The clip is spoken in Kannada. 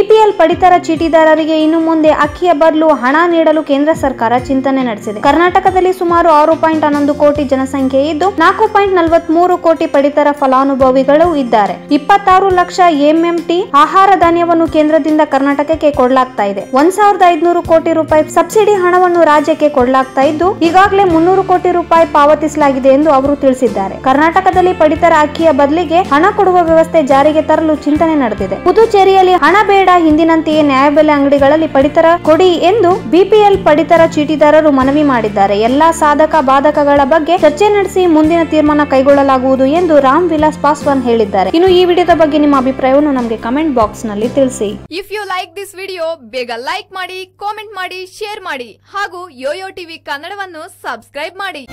ಬಿಪಿಎಲ್ ಪಡಿತರ ಚೀಟಿದಾರರಿಗೆ ಇನ್ನು ಮುಂದೆ ಅಕ್ಕಿಯ ಬದಲು ಹಣ ನೀಡಲು ಕೇಂದ್ರ ಸರ್ಕಾರ ಚಿಂತನೆ ನಡೆಸಿದೆ. ಕರ್ನಾಟಕದಲ್ಲಿ ಸುಮಾರು ಆರು ಪಾಯಿಂಟ್ ಹನ್ನೊಂದು ಕೋಟಿ ಜನಸಂಖ್ಯೆ ಇದ್ದು, ನಾಲ್ಕು ಪಾಯಿಂಟ್ ನಲವತ್ಮೂರು ಕೋಟಿ ಪಡಿತರ ಫಲಾನುಭವಿಗಳು ಇದ್ದಾರೆ. ಇಪ್ಪತ್ತಾರು ಲಕ್ಷ ಎಂಎಂಟಿ ಆಹಾರ ಧಾನ್ಯವನ್ನು ಕೇಂದ್ರದಿಂದ ಕರ್ನಾಟಕಕ್ಕೆ ಕೊಡಲಾಗ್ತಾ ಇದೆ. ಒಂದ್ ಸಾವಿರದ ಐದ್ನೂರು ಕೋಟಿ ರೂಪಾಯಿ ಸಬ್ಸಿಡಿ ಹಣವನ್ನು ರಾಜ್ಯಕ್ಕೆ ಕೊಡಲಾಗ್ತಾ ಇದ್ದು, ಈಗಾಗಲೇ ಮುನ್ನೂರು ಕೋಟಿ ರೂಪಾಯಿ ಪಾವತಿಸಲಾಗಿದೆ ಎಂದು ಅವರು ತಿಳಿಸಿದ್ದಾರೆ. ಕರ್ನಾಟಕದಲ್ಲಿ ಪಡಿತರ ಅಕ್ಕಿಯ ಬದಲಿಗೆ ಹಣ ಕೊಡುವ ವ್ಯವಸ್ಥೆ ಜಾರಿಗೆ ತರಲು ಚಿಂತನೆ ನಡೆದಿದೆ. ಪುದುಚೇರಿಯಲ್ಲಿ ಹಣ ಬೇಡ ಹಿಂದಿನಂತೆಯೇ ನ್ಯಾಯಬೆಲೆ ಅಂಗಡಿಗಳಲ್ಲಿ ಪಡಿತರ ಕೊಡಿ ಎಂದು ಬಿಪಿಎಲ್ ಪಡಿತರ ಚೀಟಿದಾರರು ಮನವಿ ಮಾಡಿದ್ದಾರೆ. ಎಲ್ಲಾ ಸಾಧಕ ಬಾಧಕಗಳ ಬಗ್ಗೆ ಚರ್ಚೆ ನಡೆಸಿ ಮುಂದಿನ ತೀರ್ಮಾನ ಕೈಗೊಳ್ಳಲಾಗುವುದು ಎಂದು ರಾಮ್ ವಿಲಾಸ್ ಪಾಸ್ವಾನ್ ಹೇಳಿದ್ದಾರೆ. ಇನ್ನು ಈ ವಿಡಿಯೋದ ಬಗ್ಗೆ ನಿಮ್ಮ ಅಭಿಪ್ರಾಯವನ್ನು ನಮಗೆ ಕಮೆಂಟ್ ಬಾಕ್ಸ್ನಲ್ಲಿ ತಿಳಿಸಿ. If you like this video ಬೇಗ ಲೈಕ್ ಮಾಡಿ ಕಾಮೆಂಟ್ ಮಾಡಿ ಶೇರ್ ಮಾಡಿ ಹಾಗೂ ಯೋಯೋ ಟಿವಿ ಕನ್ನಡವನ್ನು ಸಬ್ಸ್ಕ್ರೈಬ್ ಮಾಡಿ.